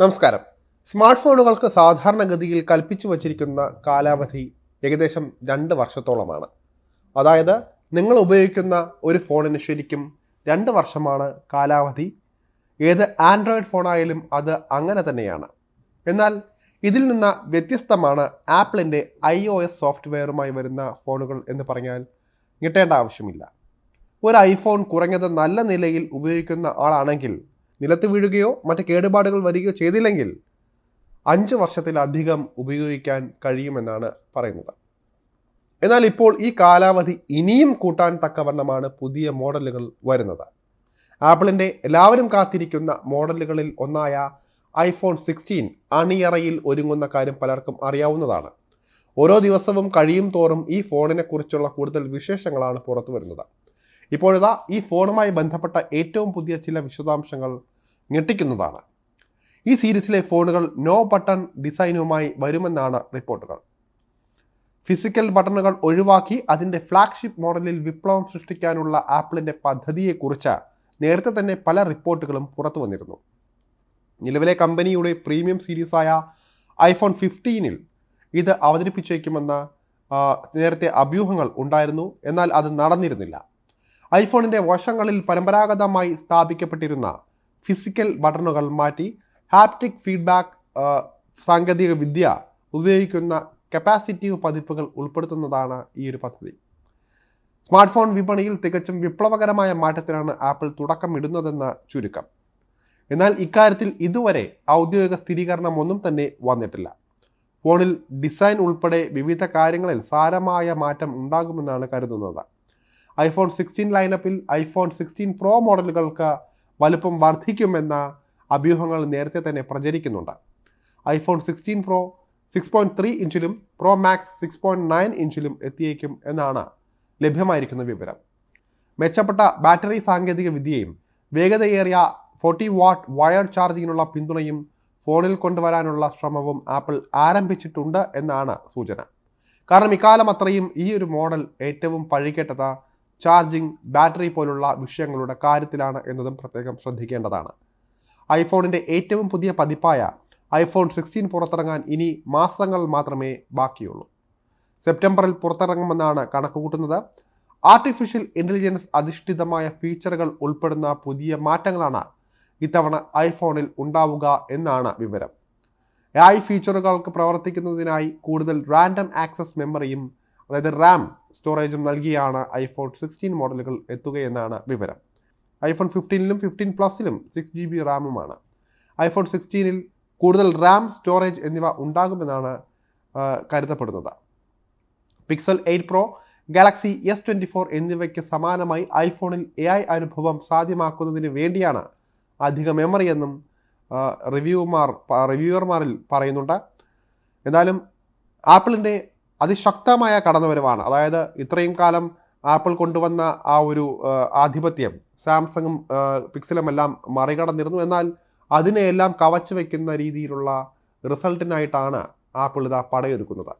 നമസ്കാരം. സ്മാർട്ട് ഫോണുകൾക്ക് സാധാരണഗതിയിൽ കൽപ്പിച്ചു വച്ചിരിക്കുന്ന കാലാവധി ഏകദേശം രണ്ട് വർഷത്തോളമാണ്. അതായത് നിങ്ങൾ ഉപയോഗിക്കുന്ന ഒരു ഫോണിന് ശരിക്കും രണ്ട് വർഷമാണ് കാലാവധി. ഏത് ആൻഡ്രോയിഡ് ഫോണായാലും അത് അങ്ങനെ തന്നെയാണ്. എന്നാൽ ഇതിൽ നിന്ന് വ്യത്യസ്തമാണ് ആപ്പിളിന്റെ ഐ ഒ എസ് സോഫ്റ്റ്വെയറുമായി വരുന്ന ഫോണുകൾ എന്ന് പറഞ്ഞാൽ ഞെട്ടേണ്ട ആവശ്യമില്ല. ഒരു ഐഫോൺ കുറഞ്ഞത് നല്ല നിലയിൽ ഉപയോഗിക്കുന്ന ആളാണെങ്കിൽ നിലത്ത് വീഴുകയോ മറ്റ് കേടുപാടുകൾ വരികയോ ചെയ്തില്ലെങ്കിൽ അഞ്ച് വർഷത്തിലധികം ഉപയോഗിക്കാൻ കഴിയുമെന്നാണ് പറയുന്നത്. എന്നാൽ ഇപ്പോൾ ഈ കാലാവധി ഇനിയും കൂട്ടാൻ തക്കവണ്ണമാണ് പുതിയ മോഡലുകൾ വരുന്നത്. ആപ്പിളിന്റെ എല്ലാവരും കാത്തിരിക്കുന്ന മോഡലുകളിൽ ഒന്നായ ഐഫോൺ സിക്സ്റ്റീൻ അണിയറയിൽ ഒരുങ്ങുന്ന കാര്യം പലർക്കും അറിയാവുന്നതാണ്. ഓരോ ദിവസവും കഴിയും തോറും ഈ ഫോണിനെ കുറിച്ചുള്ള കൂടുതൽ വിശേഷങ്ങളാണ് പുറത്തു വരുന്നത് ഇപ്പോഴിതാ ഈ ഫോണുമായി ബന്ധപ്പെട്ട ഏറ്റവും പുതിയ ചില വിശദാംശങ്ങൾ ഞെട്ടിക്കുന്നതാണ്. ഈ സീരീസിലെ ഫോണുകൾ നോ ബട്ടൺ ഡിസൈനുമായി വരുമെന്നാണ് റിപ്പോർട്ടുകൾ. ഫിസിക്കൽ ബട്ടണുകൾ ഒഴിവാക്കി അതിന്റെ ഫ്ലാഗ്ഷിപ്പ് മോഡലിൽ വിപ്ലവം സൃഷ്ടിക്കാനുള്ള ആപ്പിളിന്റെ പദ്ധതിയെക്കുറിച്ച് നേരത്തെ തന്നെ പല റിപ്പോർട്ടുകളും പുറത്തു വന്നിരുന്നു. നിലവിലെ കമ്പനിയുടെ പ്രീമിയം സീരീസായ ഐഫോൺ ഫിഫ്റ്റീനിൽ ഇത് അവതരിപ്പിച്ചേക്കുമെന്ന നേരത്തെ അഭ്യൂഹങ്ങൾ ഉണ്ടായിരുന്നു. എന്നാൽ അത് നടന്നിരുന്നില്ല. ഐഫോണിന്റെ വശങ്ങളിൽ പരമ്പരാഗതമായി സ്ഥാപിക്കപ്പെട്ടിരുന്ന ഫിസിക്കൽ ബട്ടണുകൾ മാറ്റി ഹാപ്റ്റിക് ഫീഡ്ബാക്ക് സാങ്കേതിക വിദ്യ ഉപയോഗിക്കുന്ന കപ്പാസിറ്റീവ് പതിപ്പുകൾ ഉൾപ്പെടുത്തുന്നതാണ് ഈ ഒരു പദ്ധതി. സ്മാർട്ട് ഫോൺ വിപണിയിൽ തികച്ചും വിപ്ലവകരമായ മാറ്റത്തിനാണ് ആപ്പിൾ തുടക്കമിടുന്നതെന്ന് ചുരുക്കം. എന്നാൽ ഇക്കാര്യത്തിൽ ഇതുവരെ ഔദ്യോഗിക സ്ഥിരീകരണമൊന്നും തന്നെ വന്നിട്ടില്ല. ഫോണിൽ ഡിസൈൻ ഉൾപ്പെടെ വിവിധ കാര്യങ്ങളിൽ സാരമായ മാറ്റം ഉണ്ടാകുമെന്നാണ് കരുതുന്നത്. ഐഫോൺ സിക്സ്റ്റീൻ ലൈനപ്പിൽ ഐഫോൺ സിക്സ്റ്റീൻ പ്രോ മോഡലുകൾക്ക് വലുപ്പം വർദ്ധിക്കുമെന്ന അഭ്യൂഹങ്ങൾ നേരത്തെ തന്നെ പ്രചരിക്കുന്നുണ്ട്. IPhone sixteen pro six point three ഇഞ്ചിലും pro max six point nine ഇഞ്ചിലും എത്തിയേക്കും എന്നാണ് ലഭ്യമായിരിക്കുന്ന വിവരം. മെച്ചപ്പെട്ട ബാറ്ററി സാങ്കേതിക വിദ്യയും വേഗതയേറിയ ഫോർട്ടി വാട്ട് വയർ ചാർജിങ്ങിനുള്ള പിന്തുണയും ഫോണിൽ കൊണ്ടുവരാനുള്ള ശ്രമവും ആപ്പിൾ ആരംഭിച്ചിട്ടുണ്ട് എന്നാണ് സൂചന. കാരണം ഇക്കാലം അത്രയും ഈ ഒരു മോഡൽ ഏറ്റവും പഴികെട്ടത് ചാർജിംഗ് ബാറ്ററി പോലുള്ള വിഷയങ്ങളുടെ കാര്യത്തിലാണ് എന്നതും പ്രത്യേകം ശ്രദ്ധിക്കേണ്ടതാണ്. ഐഫോണിന്റെ ഏറ്റവും പുതിയ പതിപ്പായ ഐഫോൺ സിക്സ്റ്റീൻ പുറത്തിറങ്ങാൻ ഇനി മാസങ്ങൾ മാത്രമേ ബാക്കിയുള്ളൂ. സെപ്റ്റംബറിൽ പുറത്തിറങ്ങുമെന്നാണ് കണക്കുകൂട്ടുന്നത്. ആർട്ടിഫിഷ്യൽ ഇന്റലിജൻസ് അധിഷ്ഠിതമായ ഫീച്ചറുകൾ ഉൾപ്പെടുന്ന പുതിയ മാറ്റങ്ങളാണ് ഇത്തവണ ഐഫോണിൽ ഉണ്ടാവുക എന്നാണ് വിവരം. എ ഐ ഫീച്ചറുകൾക്ക് പ്രവർത്തിക്കുന്നതിനായി കൂടുതൽ റാൻഡം ആക്സസ് മെമ്മറിയും അതായത് റാം സ്റ്റോറേജും നൽകിയാണ് ഐഫോൺ സിക്സ്റ്റീൻ മോഡലുകൾ എത്തുകയെന്നാണ് വിവരം. ഐഫോൺ ഫിഫ്റ്റീനിലും ഫിഫ്റ്റീൻ പ്ലസിലും സിക്സ് ജി ബി റാമുമാണ്. ഐഫോൺ സിക്സ്റ്റീനിൽ കൂടുതൽ റാം സ്റ്റോറേജ് എന്നിവ ഉണ്ടാകുമെന്നാണ് കരുതപ്പെടുന്നത്. Pixel eight pro Galaxy S twenty four എന്നിവയ്ക്ക് സമാനമായി ഐഫോണിൽ എ ഐ അനുഭവം സാധ്യമാക്കുന്നതിന് വേണ്ടിയാണ് അധിക മെമ്മറി എന്നും റിവ്യൂമാർ റിവ്യൂവർമാരിൽ പറയുന്നുണ്ട്. എന്തായാലും ആപ്പിളിന്റെ അതിശക്തമായ കടന്നുവരവാണ്. അതായത് ഇത്രയും കാലം ആപ്പിൾ കൊണ്ടുവന്ന ആ ഒരു ആധിപത്യം സാംസങ്ങും പിക്സലും എല്ലാം മറികടന്നിരുന്നു. എന്നാൽ അതിനെയെല്ലാം കവച്ചു വയ്ക്കുന്ന രീതിയിലുള്ള റിസൾട്ടിനായിട്ടാണ് ആപ്പിൾ ഇതാ പടയൊരുക്കുന്നത്.